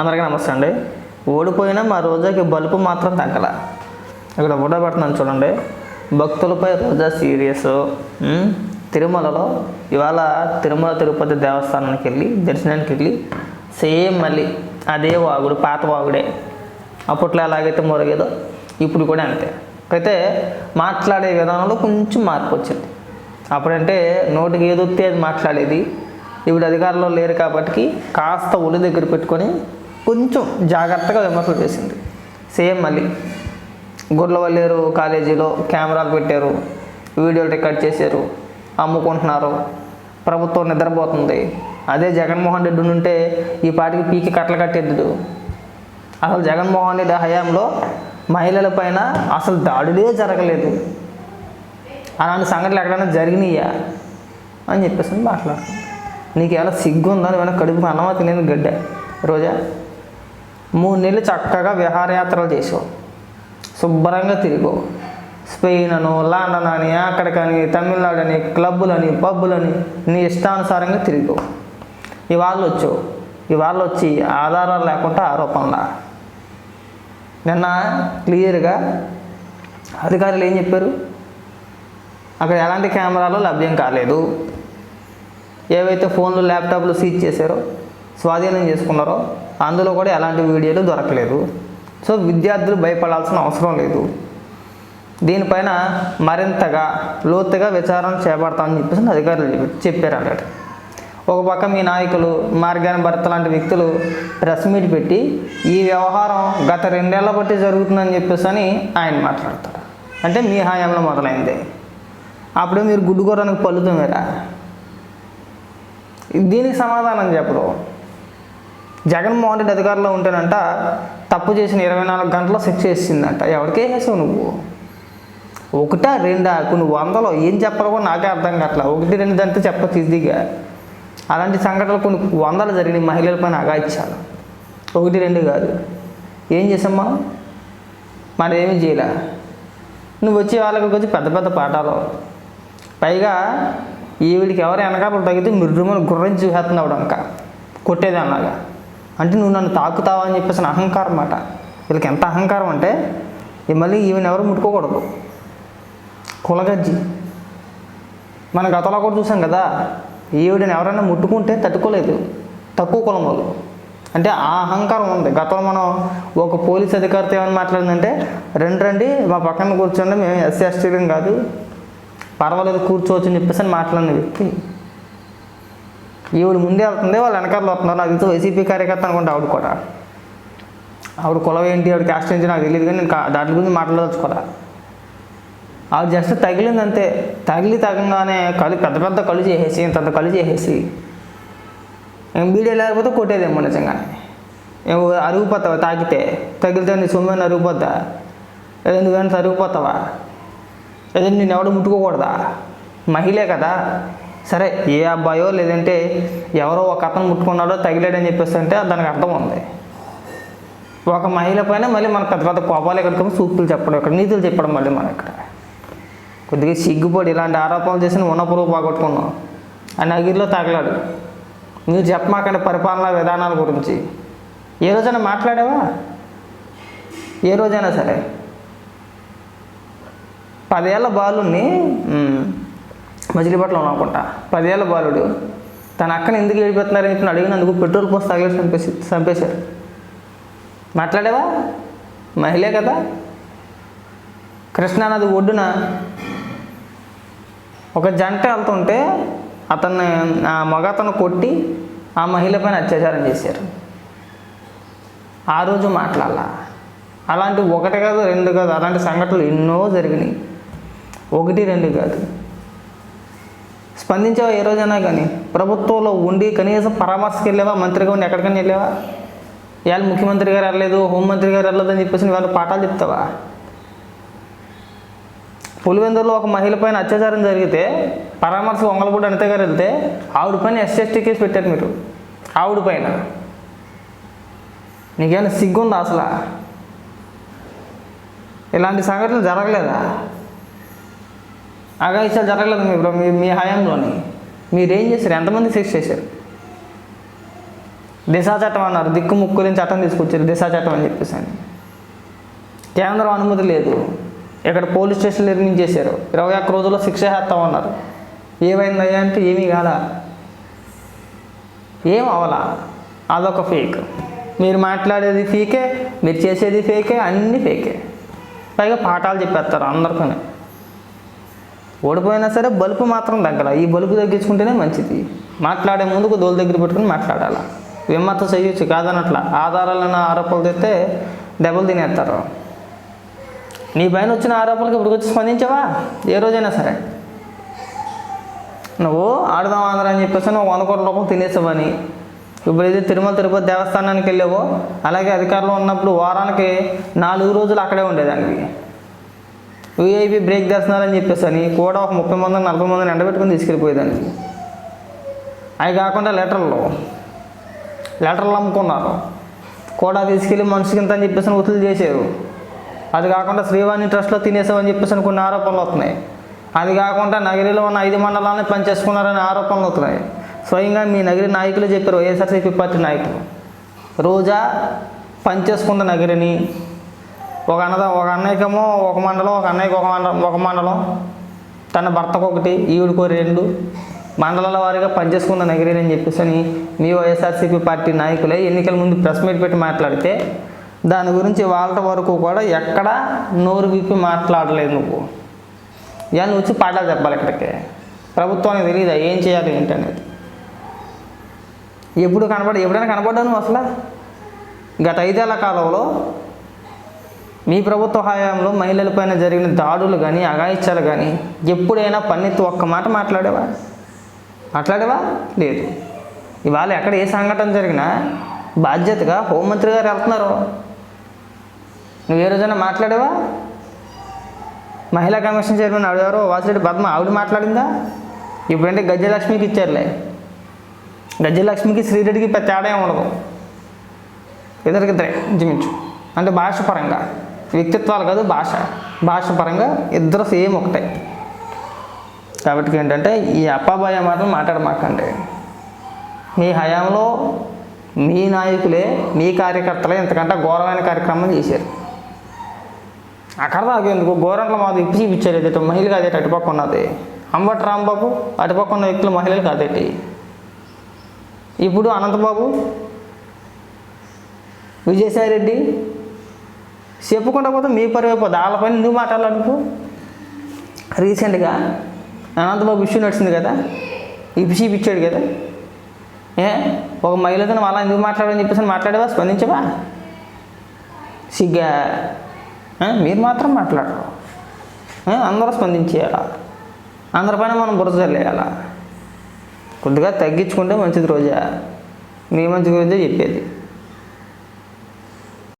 అందరికీ నమస్తే అండి. ఓడిపోయినా మా రోజాకి బలుపు మాత్రం తగ్గల. ఇక్కడ ఫోటో పెడుతున్నాను చూడండి. భక్తులపై రోజా సీరియస్ తిరుమలలో ఇవాళ తిరుమల తిరుపతి దేవస్థానానికి వెళ్ళి దర్శనానికి వెళ్ళి సేమ్ మళ్ళీ అదే వాగుడు పాత వాగుడే. అప్పట్లో ఎలాగైతే మొరగేదో ఇప్పుడు కూడా అంతే. అయితే మాట్లాడే విధానంలో కొంచెం మార్పు వచ్చింది. అప్పుడంటే నోటికి ఏదొత్తే అది మాట్లాడేది. ఇప్పుడు అధికారంలో లేరు కాబట్టి కాస్త ఒళ్ళు దగ్గర పెట్టుకొని కొంచెం జాగ్రత్తగా విమర్శలు చేసింది. సేమ్ మళ్ళీ గుర్లవల్లేరు కాలేజీలో కెమెరాలు పెట్టారు వీడియోలు రికార్డ్ చేశారు అమ్ముకుంటున్నారు ప్రభుత్వం నిద్రపోతుంది. అదే జగన్మోహన్ రెడ్డి ఉంటే ఈ పాటికి పీకి కట్టలు కట్టేద్దుడు అసలు జగన్మోహన్ రెడ్డి హయాంలో మహిళల పైన అసలు దాడులే జరగలేదు. అలాంటి సంఘటనలు ఎక్కడైనా జరిగినాయా? అని చెప్పేసి మాట్లాడుతుంది. నీకు ఎలా సిగ్గు ఉందని ఏమైనా కడుపు అన్నమా తినేది గడ్డ? రోజా? మూడు నెలలు చక్కగా విహారయాత్రలు చేసావు. శుభ్రంగా తిరిగో స్పెయిన్ అను లండన్ అని అక్కడికని తమిళనాడు అని క్లబ్బులని పబ్బులని నీ ఇష్టానుసారంగా తిరిగో ఇవాళ వచ్చావు ఇవాళ వచ్చి ఆధారాలు లేకుండా ఆరోపణలా నిన్న క్లియర్గా అధికారులు ఏం చెప్పారు? అక్కడ ఎలాంటి కెమెరాలు లభ్యం కాలేదు. ఏవైతే ఫోన్లు ల్యాప్టాప్లు సీజ్ చేశారో స్వాధీనం చేసుకున్నారో అందులో కూడా ఎలాంటి వీడియోలు దొరకలేదు. సో విద్యార్థులు భయపడాల్సిన అవసరం లేదు. దీనిపైన మరింతగా లోతుగా విచారణ చేపడతామని చెప్పేసి అధికారులు చెప్పి- చెప్పారు అన్నట్టు ఒక పక్క మీ నాయకులు మార్గాన భర్త లాంటి వ్యక్తులు ప్రెస్ మీట్ పెట్టి ఈ వ్యవహారం గత రెండేళ్ళ బట్టి జరుగుతుందని చెప్పేసి అని ఆయన మాట్లాడతారు. అంటే మీ హయాంలో మొదలైంది. అప్పుడే మీరు గుడ్డు కూరనికి మీరా దీనికి సమాధానం చెప్పరు. జగన్మోహన్ రెడ్డి అధికారంలో ఉంటేనంట తప్పు చేసిన ఇరవై నాలుగు గంటల్లో శిక్ష చేసిందంట. ఎవరికే వేసావు నువ్వు? ఒకటా రెండా? కొన్ని వందలు ఏం చెప్పాలో నాకే అర్థం కావట్లా. ఒకటి రెండు దంతే చెప్పచ్చు ఈజీగా అలాంటి సంఘటనలు కొన్ని వందలు జరిగినాయి మహిళల పైన అగాయించాలి ఒకటి రెండు కాదు. ఏం చేసామ్మా మనం ఏమి ఏమీ చేయలే. నువ్వు వచ్చే వాళ్ళకి వచ్చి పెద్ద పెద్ద పాఠాలు. పైగా ఈవిడికి ఎవరు వెనకాల తగ్గితే మృదుమని గుర్రం చూసేస్తున్నావు ఇంకా కొట్టేది అన్నాగా అంటే నువ్వు నన్ను తాకుతావా అని చెప్పేసి అహంకారం మాట. వీళ్ళకి ఎంత అహంకారం అంటే మళ్ళీ ఈవెన్ ఎవరు ముట్టుకోకూడదు. కులగజ్జి. మన గతంలో కూడా చూసాం కదా ఈవిడని ఎవరైనా ముట్టుకుంటే తట్టుకోలేదు. తక్కువ కులం వాళ్ళు. అంటే ఆ అహంకారం ఉంది. గతంలో మనం ఒక పోలీస్ అధికారితో ఏమని మాట్లాడిందంటే రెండు రండి మా పక్కన కూర్చోండి మేము ఎస్సీ ఎస్టీలం కాదు. పర్వాలేదు కూర్చోవచ్చు అని చెప్పేసి అని మాట్లాడిన వ్యక్తి. ఈవిడ ముందే వెళ్తుంది వాళ్ళు వెనకాల వస్తున్నారు. నాకు తెలిసి వైసీపీ కార్యకర్త అనుకుంటే ఆవిడ కూడా. ఆవిడ కులం ఏంటి ఆవిడ క్యాస్ట్ ఏంటి నాకు తెలియదు కానీ నేను కా- దాని గురించి మాట్లాడదలుచుకోరా ఆవిడ జస్ట్ తగిలింది అంతే. తగిలి తగంగానే కళ్ళు పెద్ద పెద్ద కళ్ళు చేసేసి ఇంత పెద్ద కళ్ళు చేసేసి. ఏం వీడియో లేకపోతే కొట్టేదేమో నిజంగానే. ఏమో అరిగిపోతావా తాకితే? తగిలితే నీ సొమ్మైనా అరిగిపోద్దా లేదా నువ్వేమైనా అరిగిపోతావా లేదా నేను ఎవడు ముట్టుకోకూడదా? మహిళే కదా. సరే ఏ అబ్బాయో లేదంటే ఎవరో ఒక అతను ముట్టుకున్నాడో తగిలాడని చెప్పేసి అంటే దానికి అర్థం ఉంది. ఒక మహిళ పైన మళ్ళీ మన పెద్ద పెద్ద కోపాలు ఎక్కడికి సూపులు చెప్పడం ఇక్కడ నీతులు చెప్పడం మళ్ళీ మన ఇక్కడ. కొద్దిగా సిగ్గుపడి ఇలాంటి ఆరోపణలు చేసిన ఉన్న పురుగు పోగొట్టుకున్నాం. ఆ నగిరిలో తగలాడు. మీరు చెప్పమాకండి పరిపాలనా విధానాల గురించి. ఏ రోజైనా మాట్లాడావా? ఏ రోజైనా సరే. పదేళ్ళ బాలుని మ్, మజిలీపట్నం అనుకుంటా పదేళ్ళ బాలుడు తన అక్కని ఎందుకు ఏడిపోతున్నారని చెప్పి అడిగినందుకు పెట్రోల్ పోసి తగిలేసి చంపేసి చంపేశారు. మాట్లాడేవా? మహిళే కదా. కృష్ణానది ఒడ్డున ఒక జంట వెళ్తుంటే అతన్ని ఆ మగతను కొట్టి ఆ మహిళపైన అత్యాచారం చేశారు. ఆ రోజు మాట్లాడాల. అలాంటి ఒకటి కాదు రెండు కాదు అలాంటి సంఘటనలు ఎన్నో జరిగినాయి. ఒకటి రెండు కాదు. స్పందించావా ఏ రోజైనా కానీ? ప్రభుత్వంలో ఉండి కనీసం పరామర్శకు వెళ్ళావా మంత్రిగా ఉండి ఎక్కడికైనా వెళ్ళావా? ఇవాళ ముఖ్యమంత్రి గారు వెళ్ళలేదు హోంమంత్రి గారు వెళ్ళలేదు అని చెప్పేసి వాళ్ళు పాఠాలు చెప్తావా? పులివెందులో ఒక మహిళ పైన అత్యాచారం జరిగితే పరామర్శ వంగలపూడి అనిత గారు వెళ్తే ఆవిడ పైన ఎస్ఎస్టీ కేసు పెట్టారు మీరు. ఆవిడ పైన. నీకేమైనా సిగ్గుందా అసలు? ఇలాంటి సంఘటనలు జరగలేదా? అగాయిత్యాలు జరగలేదు మీ బ్రో మీ మీ హయాంలోని. మీరేం చేశారు? ఎంతమంది శిక్ష చేశారు? దిశా చట్టం అన్నారు దిక్కు ముక్కులేని చట్టం తీసుకొచ్చారు దిశా చట్టం అని చెప్పేసి అని. కేంద్రం అనుమతి లేదు. ఇక్కడ పోలీస్ స్టేషన్ నిర్మించేశారు. ఇరవై ఒక్క రోజుల్లో శిక్ష వేస్తామన్నారు ఏమైందయ్యా అంటే ఏమీ కాదా ఏం అవలా? అదొక ఫేక్ మీరు మాట్లాడేది ఫేకే మీరు చేసేది ఫేకే అన్నీ ఫేకే పైగా పాఠాలు చెప్పేస్తారు అందరికీ ఓడిపోయినా సరే బలుపు మాత్రం తగ్గల. ఈ బలుపు తగ్గించుకుంటేనే మంచిది. మాట్లాడే ముందుకు దోలు దగ్గర పెట్టుకుని మాట్లాడాలి. విమర్శ చేయొచ్చు కాదనట్లా. ఆధారాలన్న ఆరోపణలు తెస్తే దెబ్బలు తినేస్తారు. నీ పైన వచ్చిన ఆరోపణలకు ఇప్పుడు వచ్చి స్పందించావా? ఏ రోజైనా సరే. నువ్వు ఆడదాం ఆంధ్ర అని చెప్పేసి నువ్వు వంద కోట్ల రూపాయలు తినేసావని. ఇప్పుడు ఏదో తిరుమల తిరుపతి దేవస్థానానికి వెళ్ళావో అలాగే అధికారంలో ఉన్నప్పుడు వారానికి నాలుగు రోజులు అక్కడే ఉండేదానికి విఐపి బ్రేక్ దర్శనాలని చెప్పేసి అని కూడా ఒక ముప్పై మందిని నలభై మందిని ఎండబెట్టుకుని తీసుకెళ్ళిపోయేదానికి అవి కాకుండా లెటర్లు. లెటర్లు అమ్ముకున్నారు. కూడా తీసుకెళ్ళి మనిషికి ఇంత అని చెప్పేసి వసూలు చేశారు. అది కాకుండా శ్రీవాణి ట్రస్ట్లో తినేసామని చెప్పేసి అని కొన్ని ఆరోపణలు వస్తున్నాయి. అది కాకుండా నగరిలో ఉన్న ఐదు మండలాన్ని పనిచేసుకున్నారనే ఆరోపణలు వస్తున్నాయి. స్వయంగా మీ నగరి నాయకులు చెప్పారు వైఎస్ఆర్సీపీ పార్టీ నాయకులు. రోజా పనిచేసుకున్న నగరిని ఒక అన్నద ఒక అన్నయ్యకేమో ఒక మండలం ఒక అన్నయ్యకి ఒక మండలం ఒక మండలం. తన భర్తకు ఒకటి ఈవిడికో రెండు. మండలాల వారీగా పనిచేసుకున్న నగరి అని చెప్పేసి అని మీ వైఎస్ఆర్సీపీ పార్టీ నాయకులే ఎన్నికల ముందు ప్రెస్ మీట్ పెట్టి మాట్లాడితే దాని గురించి వాళ్ళ వరకు కూడా ఎక్కడా నోరు విప్పి మాట్లాడలేదు నువ్వు. ఇక నువ్వు వచ్చి పాఠాలు చెప్పాలి ఇక్కడికి. ప్రభుత్వానికి తెలియదా ఏం చేయాలి ఏంటి అనేది? ఎప్పుడు కనపడ ఎప్పుడైనా కనపడ్డా నువ్వు అసలు? గత ఐదేళ్ళ కాలంలో మీ ప్రభుత్వ హయాంలో మహిళలపైన జరిగిన దాడులు కానీ అగాయిత్యాలు కానీ ఎప్పుడైనా పన్నెత్తి ఒక్క మాట మాట్లాడేవా? మాట్లాడేవా? లేదు. ఇవాళ ఎక్కడ ఏ సంఘటన జరిగినా బాధ్యతగా హోంమంత్రి గారు వెళ్తున్నారు. నువ్వు ఏ రోజైనా మాట్లాడేవా? మహిళా కమిషన్ చైర్మన్ ఆవిడెవరో వాసిరెడ్డి పద్మ ఆవిడ మాట్లాడిందా? ఇప్పుడంటే గజ్జలక్ష్మికి ఇచ్చారులే. గజ్జలక్ష్మికి శ్రీరెడ్డికి పెద్ద తేడా ఉండదు. ఇద్దరికిద్దరే ఇంచుమించు. అంటే భాష పరంగా వ్యక్తిత్వాలు కాదు భాష. భాష పరంగా ఇద్దరు సేమ్ ఒకటే. కాబట్టి ఏంటంటే ఈ అప్పాబాయ మాత్రం మాట్లాడమాకండి. మీ హయాంలో మీ నాయకులే మీ కార్యకర్తలే ఇంతకంటే ఘోరమైన కార్యక్రమం చేశారు. అక్కడ దాకా ఎందుకు? గోరంట్ల మాది ఇప్పించి ఇప్పించారు ఏదైతే మహిళలు కాదేటి అటుపక్క ఉన్నది? అంబటి రాంబాబు అటుపక్క ఉన్న వ్యక్తులు మహిళలు కాదేటి? ఇప్పుడు అనంతబాబు విజయసాయిరెడ్డి చెప్పుకుంటా పోతే మీ పరువు వాళ్ళ పని నువ్వు మాట్లాడాలి రీసెంట్గా అనంతబాబు ఇష్యూ నడిచింది కదా. ఇప్పిసి ఇప్పించాడు కదా. ఏ? ఒక మహిళతో అలా ఎందుకు మాట్లాడని చెప్పేసి మాట్లాడేవా? స్పందించవా? సిగ్గా? మీరు మాత్రం మాట్లాడరు. అందరూ స్పందించేయాలా? అందరిపైన మనం బురద కొద్దిగా తగ్గించుకుంటే మంచిది రోజా. మీ మంచి గురించే చెప్పేది.